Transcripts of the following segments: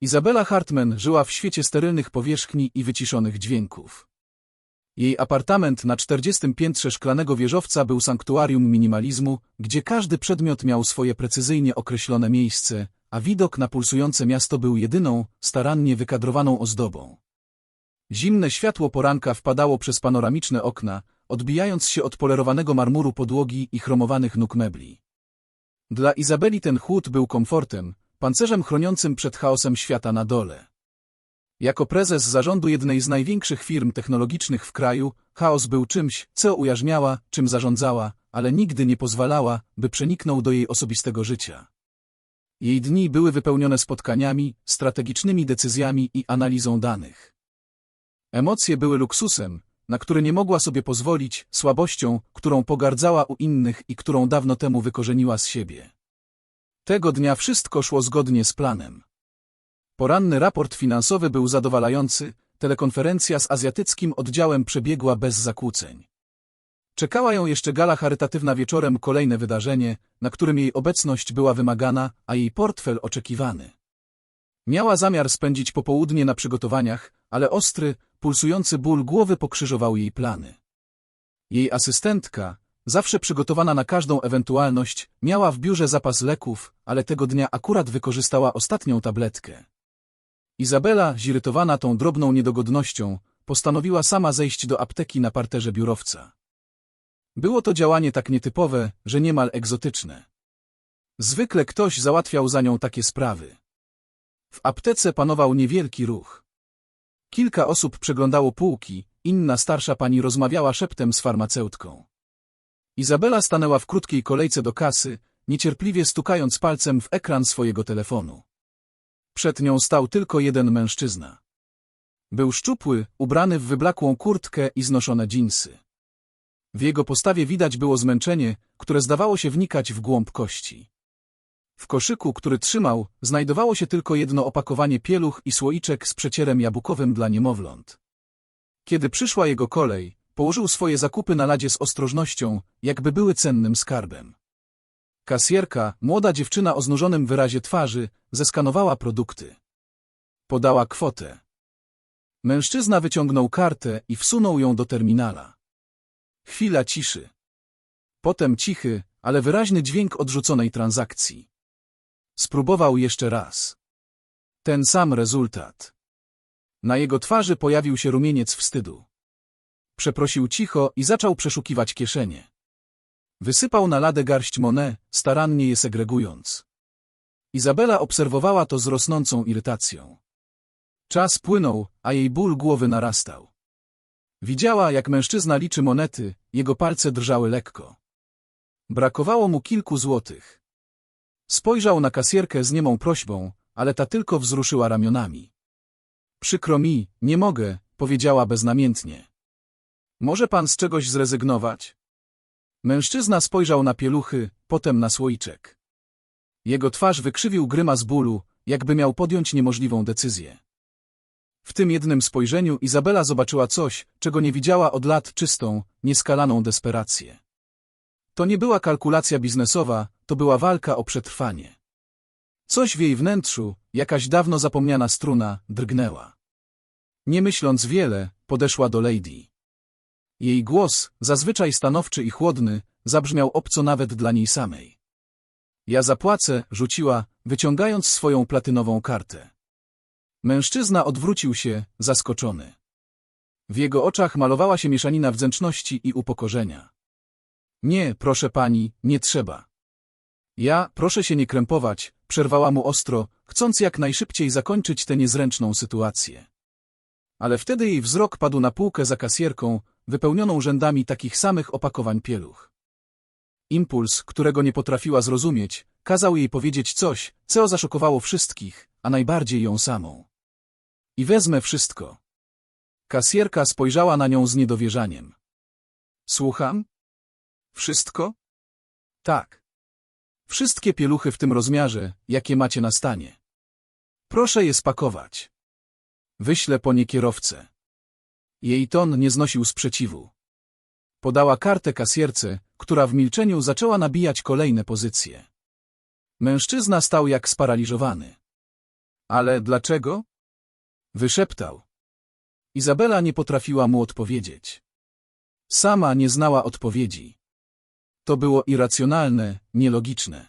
Izabela Hartman żyła w świecie sterylnych powierzchni i wyciszonych dźwięków. Jej apartament na 40 piętrze szklanego wieżowca był sanktuarium minimalizmu, gdzie każdy przedmiot miał swoje precyzyjnie określone miejsce, a widok na pulsujące miasto był jedyną, starannie wykadrowaną ozdobą. Zimne światło poranka wpadało przez panoramiczne okna, odbijając się od polerowanego marmuru podłogi i chromowanych nóg mebli. Dla Izabeli ten chłód był komfortem, pancerzem chroniącym przed chaosem świata na dole. Jako prezes zarządu jednej z największych firm technologicznych w kraju, chaos był czymś, co ujarzmiała, czym zarządzała, ale nigdy nie pozwalała, by przeniknął do jej osobistego życia. Jej dni były wypełnione spotkaniami, strategicznymi decyzjami i analizą danych. Emocje były luksusem, na który nie mogła sobie pozwolić, słabością, którą pogardzała u innych i którą dawno temu wykorzeniła z siebie. Tego dnia wszystko szło zgodnie z planem. Poranny raport finansowy był zadowalający, telekonferencja z azjatyckim oddziałem przebiegła bez zakłóceń. Czekała ją jeszcze gala charytatywna wieczorem kolejne wydarzenie, na którym jej obecność była wymagana, a jej portfel oczekiwany. Miała zamiar spędzić popołudnie na przygotowaniach, ale ostry, pulsujący ból głowy pokrzyżował jej plany. Jej asystentka, zawsze przygotowana na każdą ewentualność, miała w biurze zapas leków, ale tego dnia akurat wykorzystała ostatnią tabletkę. Izabela, zirytowana tą drobną niedogodnością, postanowiła sama zejść do apteki na parterze biurowca. Było to działanie tak nietypowe, że niemal egzotyczne. Zwykle ktoś załatwiał za nią takie sprawy. W aptece panował niewielki ruch. Kilka osób przeglądało półki, inna starsza pani rozmawiała szeptem z farmaceutką. Izabela stanęła w krótkiej kolejce do kasy, niecierpliwie stukając palcem w ekran swojego telefonu. Przed nią stał tylko jeden mężczyzna. Był szczupły, ubrany w wyblakłą kurtkę i znoszone dżinsy. W jego postawie widać było zmęczenie, które zdawało się wnikać w głąb kości. W koszyku, który trzymał, znajdowało się tylko jedno opakowanie pieluch i słoiczek z przecierem jabłkowym dla niemowląt. Kiedy przyszła jego kolej, położył swoje zakupy na ladzie z ostrożnością, jakby były cennym skarbem. Kasjerka, młoda dziewczyna o znużonym wyrazie twarzy, zeskanowała produkty. Podała kwotę. Mężczyzna wyciągnął kartę i wsunął ją do terminala. Chwila ciszy. Potem cichy, ale wyraźny dźwięk odrzuconej transakcji. Spróbował jeszcze raz. Ten sam rezultat. Na jego twarzy pojawił się rumieniec wstydu. Przeprosił cicho i zaczął przeszukiwać kieszenie. Wysypał na ladę garść monet, starannie je segregując. Izabela obserwowała to z rosnącą irytacją. Czas płynął, a jej ból głowy narastał. Widziała, jak mężczyzna liczy monety, jego palce drżały lekko. Brakowało mu kilku złotych. Spojrzał na kasjerkę z niemą prośbą, ale ta tylko wzruszyła ramionami. Przykro mi, nie mogę, powiedziała beznamiętnie. Może pan z czegoś zrezygnować? Mężczyzna spojrzał na pieluchy, potem na słoiczek. Jego twarz wykrzywił grymas bólu, jakby miał podjąć niemożliwą decyzję. W tym jednym spojrzeniu Izabela zobaczyła coś, czego nie widziała od lat czystą, nieskalaną desperację. To nie była kalkulacja biznesowa, to była walka o przetrwanie. Coś w jej wnętrzu, jakaś dawno zapomniana struna, drgnęła. Nie myśląc wiele, podeszła do Lady. Jej głos, zazwyczaj stanowczy i chłodny, zabrzmiał obco nawet dla niej samej. Ja zapłacę, rzuciła, wyciągając swoją platynową kartę. Mężczyzna odwrócił się, zaskoczony. W jego oczach malowała się mieszanina wdzięczności i upokorzenia. Nie, proszę pani, nie trzeba. Ja, proszę się nie krępować, przerwała mu ostro, chcąc jak najszybciej zakończyć tę niezręczną sytuację. Ale wtedy jej wzrok padł na półkę za kasjerką, wypełnioną rzędami takich samych opakowań pieluch. Impuls, którego nie potrafiła zrozumieć, kazał jej powiedzieć coś, co zaszokowało wszystkich, a najbardziej ją samą. I wezmę wszystko. Kasjerka spojrzała na nią z niedowierzaniem. Słucham? Wszystko? Tak. Wszystkie pieluchy w tym rozmiarze, jakie macie na stanie. Proszę je spakować. Wyślę po nie kierowcę. Jej ton nie znosił sprzeciwu. Podała kartę kasjerce, która w milczeniu zaczęła nabijać kolejne pozycje. Mężczyzna stał jak sparaliżowany. Ale dlaczego? Wyszeptał. Izabela nie potrafiła mu odpowiedzieć. Sama nie znała odpowiedzi. To było irracjonalne, nielogiczne.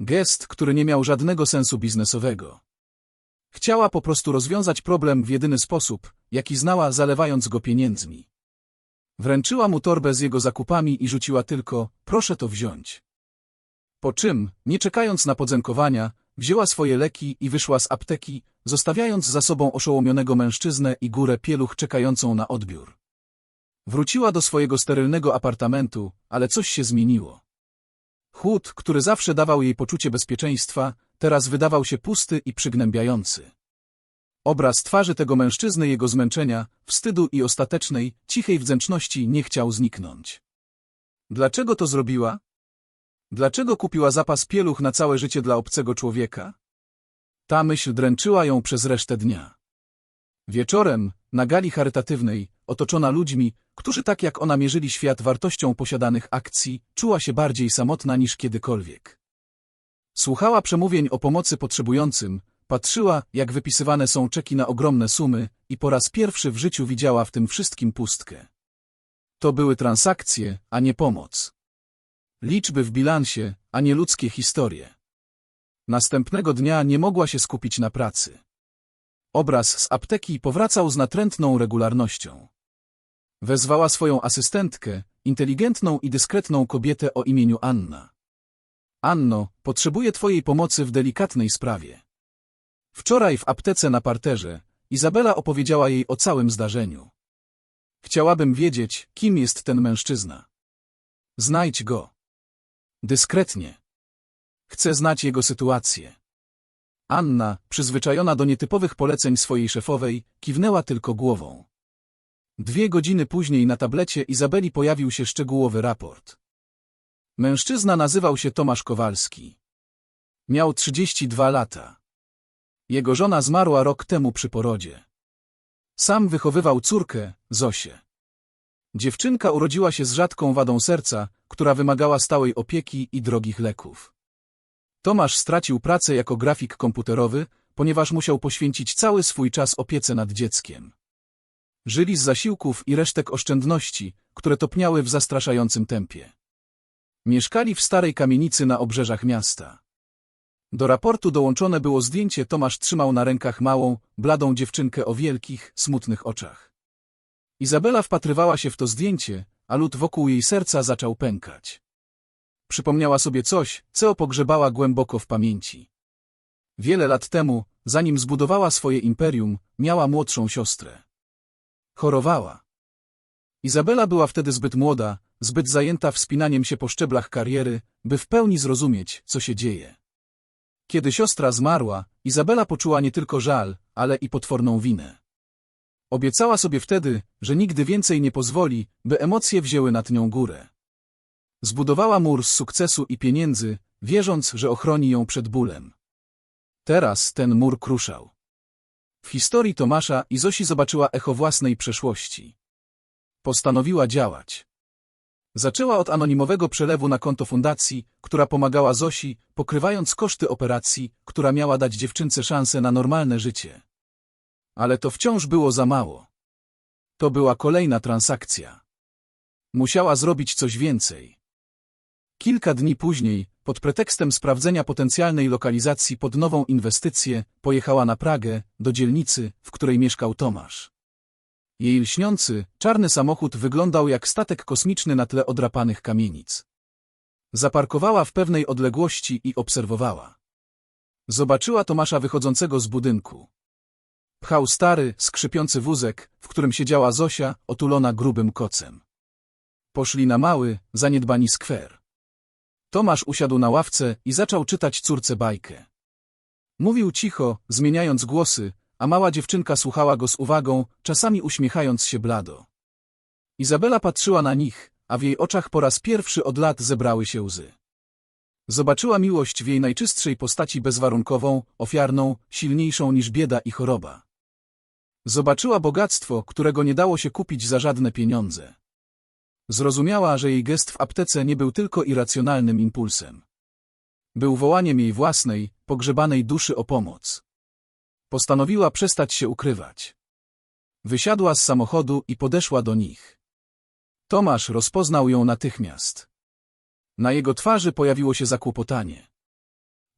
Gest, który nie miał żadnego sensu biznesowego. Chciała po prostu rozwiązać problem w jedyny sposób, jaki znała, zalewając go pieniędzmi. Wręczyła mu torbę z jego zakupami i rzuciła tylko, proszę to wziąć. Po czym, nie czekając na podzękowania, wzięła swoje leki i wyszła z apteki, zostawiając za sobą oszołomionego mężczyznę i górę pieluch czekającą na odbiór. Wróciła do swojego sterylnego apartamentu, ale coś się zmieniło. Chłód, który zawsze dawał jej poczucie bezpieczeństwa, teraz wydawał się pusty i przygnębiający. Obraz twarzy tego mężczyzny jego zmęczenia, wstydu i ostatecznej, cichej wdzięczności nie chciał zniknąć. Dlaczego to zrobiła? Dlaczego kupiła zapas pieluch na całe życie dla obcego człowieka? Ta myśl dręczyła ją przez resztę dnia. Wieczorem, na gali charytatywnej, otoczona ludźmi, którzy tak jak ona mierzyli świat wartością posiadanych akcji, czuła się bardziej samotna niż kiedykolwiek. Słuchała przemówień o pomocy potrzebującym, patrzyła, jak wypisywane są czeki na ogromne sumy i po raz pierwszy w życiu widziała w tym wszystkim pustkę. To były transakcje, a nie pomoc. Liczby w bilansie, a nie ludzkie historie. Następnego dnia nie mogła się skupić na pracy. Obraz z apteki powracał z natrętną regularnością. Wezwała swoją asystentkę, inteligentną i dyskretną kobietę o imieniu Anna. Anno, potrzebuję twojej pomocy w delikatnej sprawie. Wczoraj w aptece na parterze Izabela opowiedziała jej o całym zdarzeniu. Chciałabym wiedzieć, kim jest ten mężczyzna. Znajdź go. Dyskretnie. Chcę znać jego sytuację. Anna, przyzwyczajona do nietypowych poleceń swojej szefowej, kiwnęła tylko głową. Dwie godziny później na tablecie Izabeli pojawił się szczegółowy raport. Mężczyzna nazywał się Tomasz Kowalski. Miał 32 lata. Jego żona zmarła rok temu przy porodzie. Sam wychowywał córkę, Zosię. Dziewczynka urodziła się z rzadką wadą serca, która wymagała stałej opieki i drogich leków. Tomasz stracił pracę jako grafik komputerowy, ponieważ musiał poświęcić cały swój czas opiece nad dzieckiem. Żyli z zasiłków i resztek oszczędności, które topniały w zastraszającym tempie. Mieszkali w starej kamienicy na obrzeżach miasta. Do raportu dołączone było zdjęcie Tomasz trzymał na rękach małą, bladą dziewczynkę o wielkich, smutnych oczach. Izabela wpatrywała się w to zdjęcie, a lód wokół jej serca zaczął pękać. Przypomniała sobie coś, co pogrzebała głęboko w pamięci. Wiele lat temu, zanim zbudowała swoje imperium, miała młodszą siostrę. Chorowała. Izabela była wtedy zbyt młoda, zbyt zajęta wspinaniem się po szczeblach kariery, by w pełni zrozumieć, co się dzieje. Kiedy siostra zmarła, Izabela poczuła nie tylko żal, ale i potworną winę. Obiecała sobie wtedy, że nigdy więcej nie pozwoli, by emocje wzięły nad nią górę. Zbudowała mur z sukcesu i pieniędzy, wierząc, że ochroni ją przed bólem. Teraz ten mur kruszał. W historii Tomasza i Zosi zobaczyła echo własnej przeszłości. Postanowiła działać. Zaczęła od anonimowego przelewu na konto fundacji, która pomagała Zosi, pokrywając koszty operacji, która miała dać dziewczynce szansę na normalne życie. Ale to wciąż było za mało. To była kolejna transakcja. Musiała zrobić coś więcej. Kilka dni później, pod pretekstem sprawdzenia potencjalnej lokalizacji pod nową inwestycję, pojechała na Pragę, do dzielnicy, w której mieszkał Tomasz. Jej lśniący, czarny samochód wyglądał jak statek kosmiczny na tle odrapanych kamienic. Zaparkowała w pewnej odległości i obserwowała. Zobaczyła Tomasza wychodzącego z budynku. Pchał stary, skrzypiący wózek, w którym siedziała Zosia, otulona grubym kocem. Poszli na mały, zaniedbani skwer. Tomasz usiadł na ławce i zaczął czytać córce bajkę. Mówił cicho, zmieniając głosy, a mała dziewczynka słuchała go z uwagą, czasami uśmiechając się blado. Izabela patrzyła na nich, a w jej oczach po raz pierwszy od lat zebrały się łzy. Zobaczyła miłość w jej najczystszej postaci bezwarunkową, ofiarną, silniejszą niż bieda i choroba. Zobaczyła bogactwo, którego nie dało się kupić za żadne pieniądze. Zrozumiała, że jej gest w aptece nie był tylko irracjonalnym impulsem. Był wołaniem jej własnej, pogrzebanej duszy o pomoc. Postanowiła przestać się ukrywać. Wysiadła z samochodu i podeszła do nich. Tomasz rozpoznał ją natychmiast. Na jego twarzy pojawiło się zakłopotanie.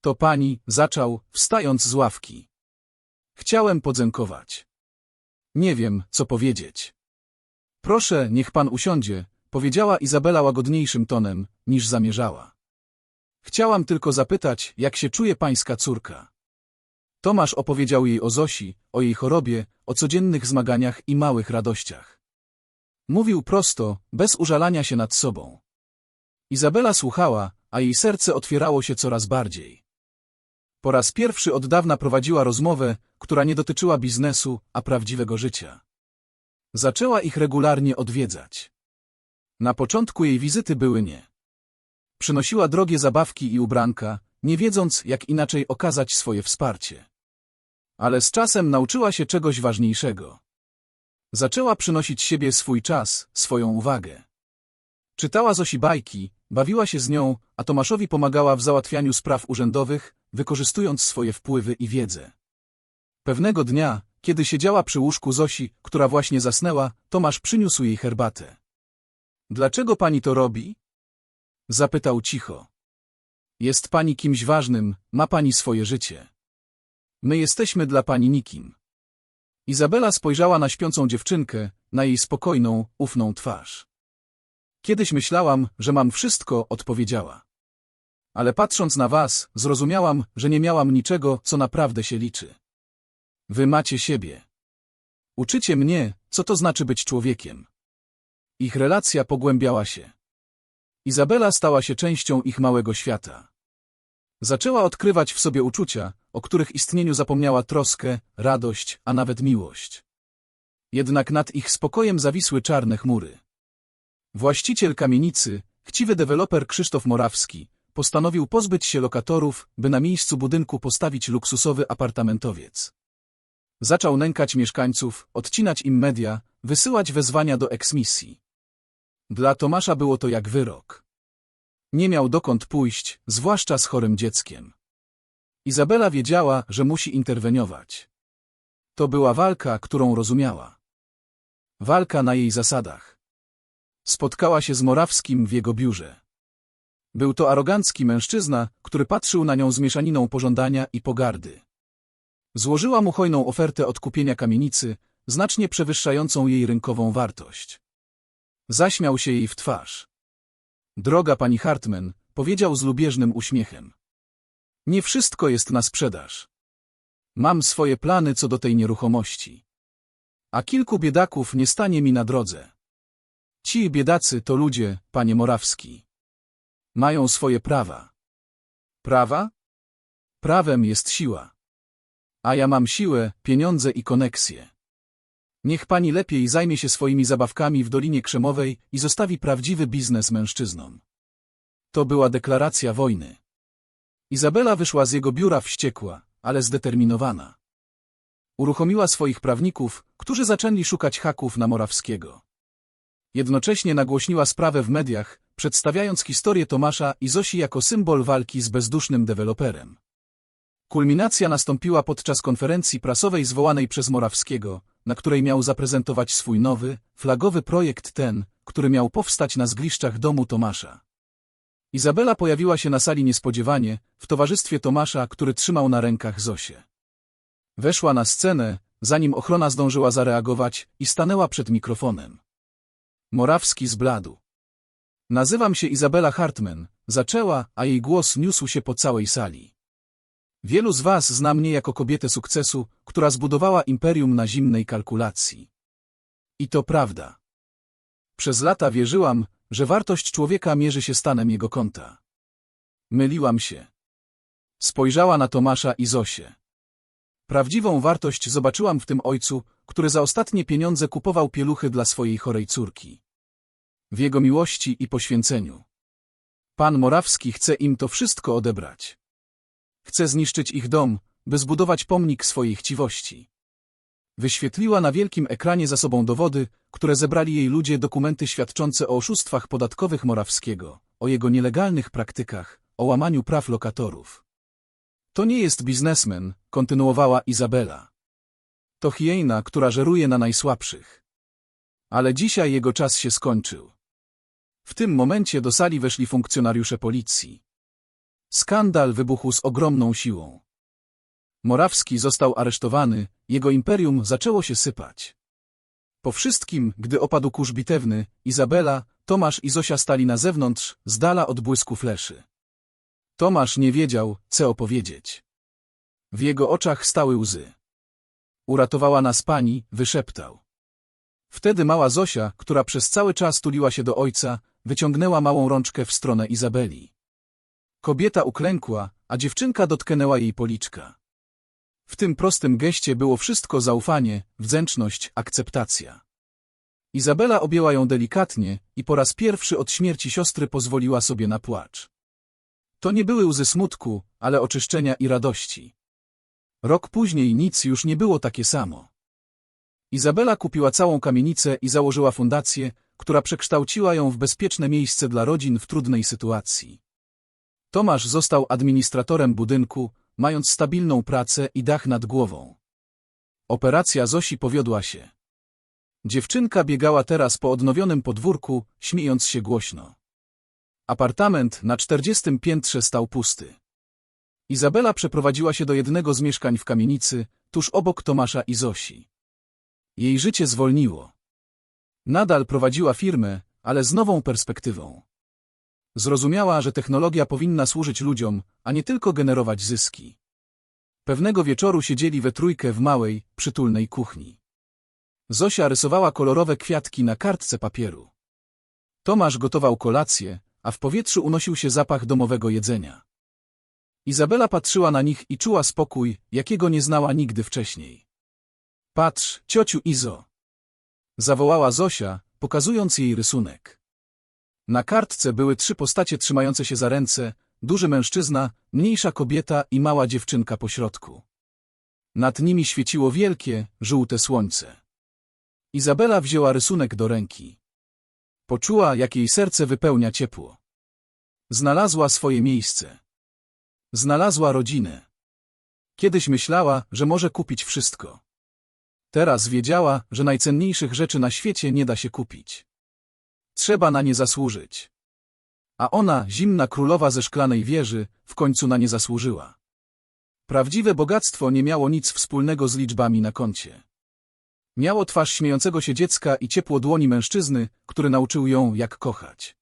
To pani, zaczął, wstając z ławki. Chciałem podziękować. Nie wiem, co powiedzieć. Proszę, niech pan usiądzie, powiedziała Izabela łagodniejszym tonem, niż zamierzała. Chciałam tylko zapytać, jak się czuje pańska córka. Tomasz opowiedział jej o Zosi, o jej chorobie, o codziennych zmaganiach i małych radościach. Mówił prosto, bez użalania się nad sobą. Izabela słuchała, a jej serce otwierało się coraz bardziej. Po raz pierwszy od dawna prowadziła rozmowę, która nie dotyczyła biznesu, a prawdziwego życia. Zaczęła ich regularnie odwiedzać. Na początku jej wizyty były nie. Przynosiła drogie zabawki i ubranka, nie wiedząc, jak inaczej okazać swoje wsparcie. Ale z czasem nauczyła się czegoś ważniejszego. Zaczęła przynosić siebie swój czas, swoją uwagę. Czytała Zosi bajki, bawiła się z nią, a Tomaszowi pomagała w załatwianiu spraw urzędowych, wykorzystując swoje wpływy i wiedzę. Pewnego dnia, kiedy siedziała przy łóżku Zosi, która właśnie zasnęła, Tomasz przyniósł jej herbatę. Dlaczego pani to robi? Zapytał cicho. Jest pani kimś ważnym, ma pani swoje życie. My jesteśmy dla pani nikim. Izabela spojrzała na śpiącą dziewczynkę, na jej spokojną, ufną twarz. Kiedyś myślałam, że mam wszystko, odpowiedziała. Ale patrząc na was, zrozumiałam, że nie miałam niczego, co naprawdę się liczy. Wy macie siebie. Uczycie mnie, co to znaczy być człowiekiem. Ich relacja pogłębiała się. Izabela stała się częścią ich małego świata. Zaczęła odkrywać w sobie uczucia, o których istnieniu zapomniała troskę, radość, a nawet miłość. Jednak nad ich spokojem zawisły czarne chmury. Właściciel kamienicy, chciwy deweloper Krzysztof Morawski, postanowił pozbyć się lokatorów, by na miejscu budynku postawić luksusowy apartamentowiec. Zaczął nękać mieszkańców, odcinać im media, wysyłać wezwania do eksmisji. Dla Tomasza było to jak wyrok. Nie miał dokąd pójść, zwłaszcza z chorym dzieckiem. Izabela wiedziała, że musi interweniować. To była walka, którą rozumiała. Walka na jej zasadach. Spotkała się z Morawskim w jego biurze. Był to arogancki mężczyzna, który patrzył na nią z mieszaniną pożądania i pogardy. Złożyła mu hojną ofertę odkupienia kamienicy, znacznie przewyższającą jej rynkową wartość. Zaśmiał się jej w twarz. Droga pani Hartman, powiedział z lubieżnym uśmiechem. Nie wszystko jest na sprzedaż. Mam swoje plany co do tej nieruchomości. A kilku biedaków nie stanie mi na drodze. Ci biedacy to ludzie, panie Morawski. Mają swoje prawa. Prawa? Prawem jest siła. A ja mam siłę, pieniądze i koneksje. Niech pani lepiej zajmie się swoimi zabawkami w Dolinie Krzemowej i zostawi prawdziwy biznes mężczyznom. To była deklaracja wojny. Izabela wyszła z jego biura wściekła, ale zdeterminowana. Uruchomiła swoich prawników, którzy zaczęli szukać haków na Morawskiego. Jednocześnie nagłośniła sprawę w mediach, przedstawiając historię Tomasza i Zosi jako symbol walki z bezdusznym deweloperem. Kulminacja nastąpiła podczas konferencji prasowej zwołanej przez Morawskiego, na której miał zaprezentować swój nowy, flagowy projekt ten, który miał powstać na zgliszczach domu Tomasza. Izabela pojawiła się na sali niespodziewanie, w towarzystwie Tomasza, który trzymał na rękach Zosię. Weszła na scenę, zanim ochrona zdążyła zareagować i stanęła przed mikrofonem. Morawski zbladł. Nazywam się Izabela Hartman, zaczęła, a jej głos niósł się po całej sali. Wielu z was zna mnie jako kobietę sukcesu, która zbudowała imperium na zimnej kalkulacji. I to prawda. Przez lata wierzyłam, że wartość człowieka mierzy się stanem jego konta. Myliłam się. Spojrzała na Tomasza i Zosię. Prawdziwą wartość zobaczyłam w tym ojcu, który za ostatnie pieniądze kupował pieluchy dla swojej chorej córki. W jego miłości i poświęceniu. Pan Morawski chce im to wszystko odebrać. Chce zniszczyć ich dom, by zbudować pomnik swojej chciwości. Wyświetliła na wielkim ekranie za sobą dowody, które zebrali jej ludzie dokumenty świadczące o oszustwach podatkowych Morawskiego, o jego nielegalnych praktykach, o łamaniu praw lokatorów. To nie jest biznesmen, kontynuowała Izabela. To hiena, która żeruje na najsłabszych. Ale dzisiaj jego czas się skończył. W tym momencie do sali weszli funkcjonariusze policji. Skandal wybuchł z ogromną siłą. Morawski został aresztowany, jego imperium zaczęło się sypać. Po wszystkim, gdy opadł kurz bitewny, Izabela, Tomasz i Zosia stali na zewnątrz, z dala od błysku fleszy. Tomasz nie wiedział, co opowiedzieć. W jego oczach stały łzy. Uratowała nas pani, wyszeptał. Wtedy mała Zosia, która przez cały czas tuliła się do ojca, wyciągnęła małą rączkę w stronę Izabeli. Kobieta uklękła, a dziewczynka dotknęła jej policzka. W tym prostym geście było wszystko zaufanie, wdzięczność, akceptacja. Izabela objęła ją delikatnie i po raz pierwszy od śmierci siostry pozwoliła sobie na płacz. To nie były łzy smutku, ale oczyszczenia i radości. Rok później nic już nie było takie samo. Izabela kupiła całą kamienicę i założyła fundację, która przekształciła ją w bezpieczne miejsce dla rodzin w trudnej sytuacji. Tomasz został administratorem budynku, mając stabilną pracę i dach nad głową. Operacja Zosi powiodła się. Dziewczynka biegała teraz po odnowionym podwórku, śmiejąc się głośno. Apartament na czterdziestym piętrze stał pusty. Izabela przeprowadziła się do jednego z mieszkań w kamienicy, tuż obok Tomasza i Zosi. Jej życie zwolniło. Nadal prowadziła firmę, ale z nową perspektywą. Zrozumiała, że technologia powinna służyć ludziom, a nie tylko generować zyski. Pewnego wieczoru siedzieli we trójkę w małej, przytulnej kuchni. Zosia rysowała kolorowe kwiatki na kartce papieru. Tomasz gotował kolację, a w powietrzu unosił się zapach domowego jedzenia. Izabela patrzyła na nich i czuła spokój, jakiego nie znała nigdy wcześniej. Patrz, ciociu Izo! Zawołała Zosia, pokazując jej rysunek. Na kartce były trzy postacie trzymające się za ręce, duży mężczyzna, mniejsza kobieta i mała dziewczynka po środku. Nad nimi świeciło wielkie, żółte słońce. Izabela wzięła rysunek do ręki. Poczuła, jak jej serce wypełnia ciepło. Znalazła swoje miejsce. Znalazła rodzinę. Kiedyś myślała, że może kupić wszystko. Teraz wiedziała, że najcenniejszych rzeczy na świecie nie da się kupić. Trzeba na nie zasłużyć. A ona, zimna królowa ze szklanej wieży, w końcu na nie zasłużyła. Prawdziwe bogactwo nie miało nic wspólnego z liczbami na koncie. Miało twarz śmiejącego się dziecka i ciepło dłoni mężczyzny, który nauczył ją, jak kochać.